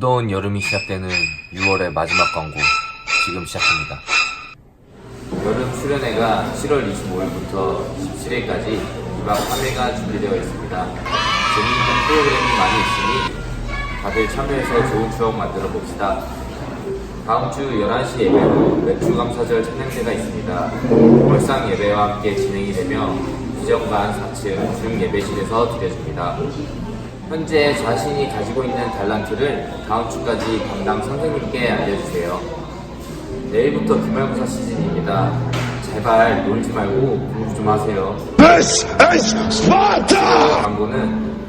무더운 여름이 시작되는 6월의 마지막 광고 지금 시작합니다. 여름 수련회가 7월 25일부터 17일까지 2박 3일간 준비되어 있습니다. 재미있는 프로그램이 많이 있으니 다들 참여해서 좋은 추억 만들어 봅시다. 다음 주 11시 예배 후 맥주 감사절 찬양대가 있습니다. 월상 예배와 함께 진행이 되며 비정관 4층 중 예배실에서 드려집니다. 현재 자신이 가지고 있는 달란트를 다음 주까지 담당 선생님께 알려주세요. 내일부터 기말고사 시즌입니다. 제발 놀지 말고 공부 좀 하세요. This is Sparta! 광고는